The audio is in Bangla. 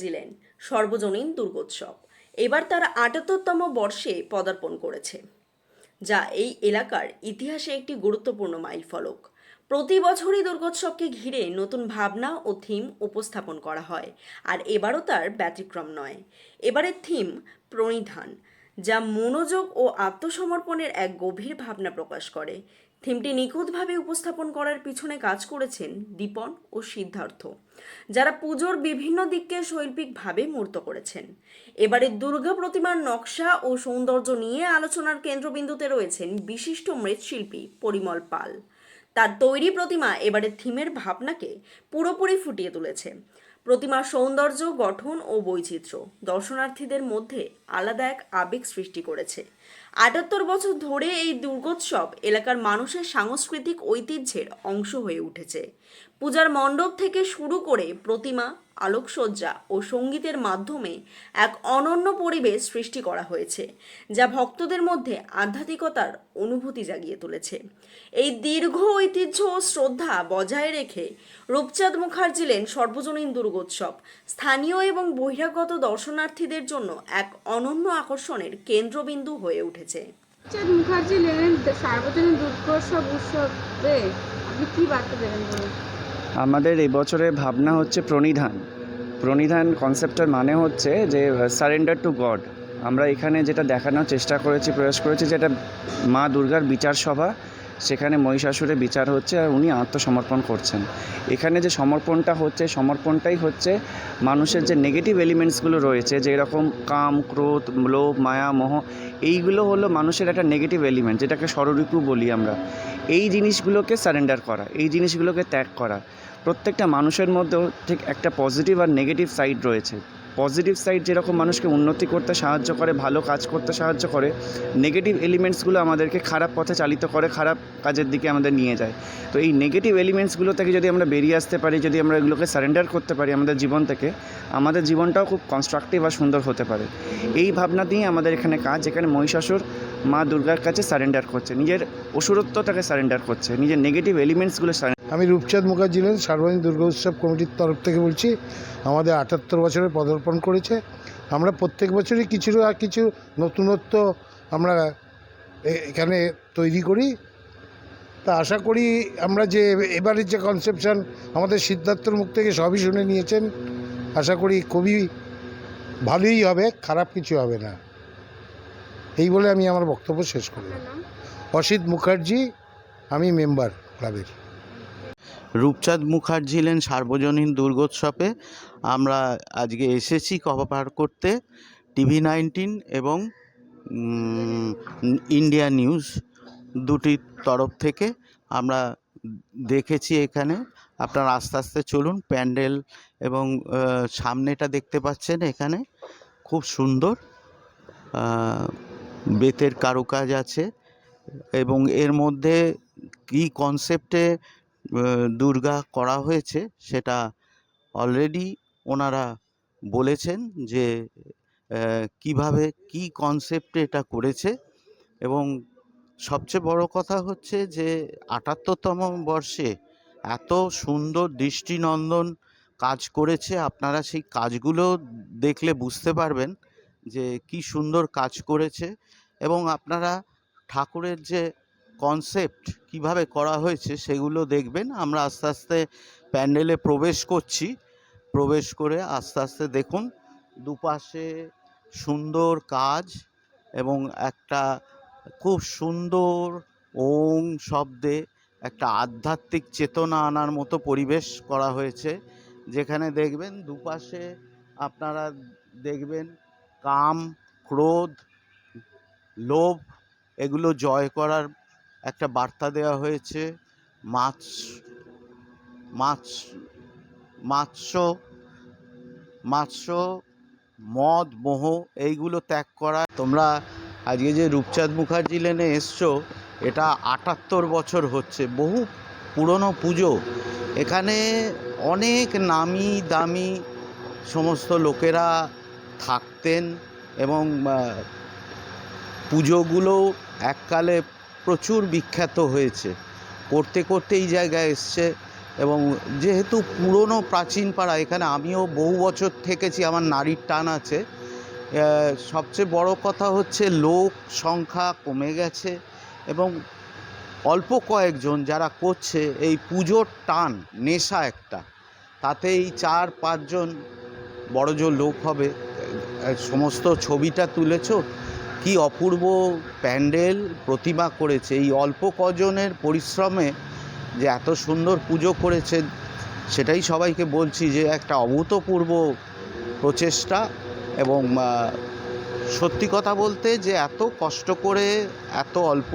জিলেন সর্বজনীন দুর্গোৎসব। এবার তার আটাত্তরতম বর্ষে পদার্পণ করেছে, যা এই এলাকার ইতিহাসে একটি গুরুত্বপূর্ণ মাইলফলক। প্রতি বছরই দুর্গোৎসবকে ঘিরে নতুন ভাবনা ও থিম উপস্থাপন করা হয়, আর এবারও তার ব্যতিক্রম নয়। এবারের থিম প্রণিধান, যা মনোযোগ ও আত্মসমর্পণের এক গভীর ভাবনা প্রকাশ করে। থিমটি নিখুঁতভাবে উপস্থাপন করার পিছনে কাজ করেছেন দীপন ও সিদ্ধার্থ, যারা পুজোর বিভিন্ন দিককে শৈল্পিকভাবে মূর্ত করেছেন। এবারে দুর্গা প্রতিমার নকশা ও সৌন্দর্য নিয়ে আলোচনার কেন্দ্রবিন্দুতে রয়েছেন বিশিষ্ট মৃৎশিল্পী পরিমল পাল। তার তৈরি প্রতিমা এবারে থিমের ভাবনাকে পুরোপুরি ফুটিয়ে তুলেছে। প্রতিমার সৌন্দর্য, গঠন ও বৈচিত্র্য দর্শনার্থীদের মধ্যে আলাদা এক আবেগ সৃষ্টি করেছে। আটাত্তর বছর ধরে এই দুর্গোৎসব এলাকার মানুষের সাংস্কৃতিক ঐতিহ্যের অংশ হয়ে উঠেছে। পূজার মণ্ডপ থেকে শুরু করে প্রতিমা, আলোকসজ্জা ও সঙ্গীতের মাধ্যমে এক অনন্য পরিবেশ সৃষ্টি করা হয়েছে, যা ভক্তদের মধ্যে আধ্যাত্মিকতার অনুভূতি জাগিয়ে তুলেছে। এই দীর্ঘ ঐতিহ্য ও শ্রদ্ধা বজায় রেখে রূপচাঁদ মুখার্জি লেন সর্বজনীন দুর্গোৎসব, স্থানীয় এবং বহিরাগত দর্শনার্থীদের জন্য এক অনন্য আকর্ষণের কেন্দ্রবিন্দু হয়ে উঠেছে। চাঁদ মুখার্জি লেনের সার্বজনীন দুর্গোৎসব উৎসবে আপনি কি বার্তা দেবেন আমাদের এবছরের ভাবনা হচ্ছে প্রণিধান। প্রণিধান কনসেপ্টের মানে হচ্ছে যে সারেন্ডার টু গড আমরা এখানে যেটা দেখানোর চেষ্টা করেছি, প্রয়াস করেছি যেটা মা দুর্গার বিচার সভা, সেখানে মহিষাসুরের বিচার হচ্ছে আর উনি আত্মসমর্পণ করছেন। এখানে যে সমর্পণটা হচ্ছে, সমর্পণটাই হচ্ছে মানুষের যে নেগেটিভ এলিমেন্টসগুলো রয়েছে, যে এরকম কাম, ক্রোধ, লোভ, মায়া, মোহ, এইগুলো হলো মানুষের একটা নেগেটিভ এলিমেন্ট যেটাকে স্বরূপু বলি আমরা। এই জিনিসগুলোকে সারেন্ডার করা, এই জিনিসগুলোকে ত্যাগ করা। প্রত্যেকটা মানুষের মধ্যেও ঠিক একটা পজিটিভ আর নেগেটিভ সাইড রয়েছে। পজিটিভ সাইড যেরকম মানুষকে উন্নতি করতে সাহায্য করে, ভালো কাজ করতে সাহায্য করে নেগেটিভ এলিমেন্টসগুলো আমাদেরকে খারাপ পথে চালিত করে, খারাপ কাজের দিকে আমাদের নিয়ে যায়। তো এই নেগেটিভ এলিমেন্টসগুলো থেকে যদি আমরা বেরিয়ে আসতে পারি, যদি আমরা এগুলোকে সারেন্ডার করতে পারি আমাদের জীবন থেকে, আমাদের জীবনটাও খুব কনস্ট্রাকটিভ আর সুন্দর হতে পারে। এই ভাবনা দিয়ে আমাদের এখানে কাজ, এখানে মহিষাসুর মা দুর্গার কাছে সারেন্ডার করছে, নিজের অসুরত্বটাকে সারেন্ডার করছে, নিজের নেগেটিভ এলিমেন্টসগুলো আমি রূপচাঁদ মুখার্জি লেন সার্বজনীন দুর্গা উৎসব কমিটির তরফ থেকে বলছি, আমাদের আটাত্তর বছরে পদার্পণ করেছে। আমরা প্রত্যেক বছরই কিছু আর কিছু নতুনত্ব আমরা এখানে তৈরি করি। তা আশা করি আমরা যে এবারের যে কনসেপশন আমাদের সিদ্ধার্থর মুখ থেকে সবই শুনে নিয়েছেন, আশা করি খুবই ভালোই হবে, খারাপ কিছু হবে না। এই বলে আমি আমার বক্তব্য শেষ করি। আপনার নাম? অসিত মুখার্জি আমি মেম্বার ক্লাবের। রূপচাঁদ মুখার্জি লেন সার্বজনীন দুর্গোৎসবে। আমরা আজকে এসেছি কভার করতে টিভি নাইনটিন এবং ইন্ডিয়া নিউজ দুটির তরফ থেকে। আমরা দেখেছি এখানে। আপনারা আস্তে আস্তে চলুন প্যান্ডেল এবং সামনেটা দেখতে পাচ্ছেন এখানে। খুব সুন্দর আহ, বেতের কারুকাজ আছে এবং এর মধ্যে কী কনসেপ্টে দুর্গা করা হয়েছে সেটা অলরেডি ওনারা বলেছেন যে কীভাবে কি কনসেপ্টে এটা করেছে এবং সবচেয়ে বড় কথা হচ্ছে যে, আটাত্তরতম বর্ষে এত সুন্দর দৃষ্টিনন্দন কাজ করেছে। আপনারা সেই কাজগুলো দেখলে বুঝতে পারবেন যে কি সুন্দর কাজ করেছে। এবং আপনারা ঠাকুরের যে কনসেপ্ট কীভাবে করা হয়েছে সেগুলো দেখবেন। আমরা আস্তে আস্তে প্যান্ডেলে প্রবেশ করছি। প্রবেশ করে আস্তে আস্তে দেখুন, দুপাশে সুন্দর কাজ এবং একটা খুব সুন্দর ওং শব্দে একটা আধ্যাত্মিক চেতনা আনার মতো পরিবেশ করা হয়েছে। যেখানে দেখবেন দুপাশে আপনারা দেখবেন কাম, ক্রোধ লোভ, এগুলো জয় করার একটা বার্তা দেওয়া হয়েছে। মাছ মাছ, মাৎস্য মাৎস্য, মদ, মোহ, এইগুলো ত্যাগ করা। তোমরা আজকে যে রূপচাঁদ মুখার্জি লেনে এসছো, এটা আটাত্তর বছর হচ্ছে, বহু পুরনো পুজো। এখানে অনেক নামি দামি সমস্ত লোকেরা থাকতেন এবং আহ, পুজোগুলো এককালে প্রচুর বিখ্যাত হয়েছে। করতে করতে এই জায়গায় এসছে এবং যেহেতু পুরনো প্রাচীন পাড়া এখানে আমিও বহু বছর থেকেছি আমার নারীর টান আছে। সবচেয়ে বড় কথা হচ্ছে লোক সংখ্যা কমে গেছে এবং অল্প কয়েকজন যারা করছে এই পুজোর টান নেশা একটা। তাতে এই চার পাঁচজন বড় জোর লোক হবে সমস্ত ছবিটা তুলেছ। কি অপূর্ব প্যান্ডেল প্রতিমা করেছে। এই অল্প কজনের পরিশ্রমে যে এত সুন্দর পুজো করেছে, সেটাই সবাইকে বলছি যে একটা অভূতপূর্ব প্রচেষ্টা এবং সত্যি কথা বলতে যে এত কষ্ট করে এত অল্প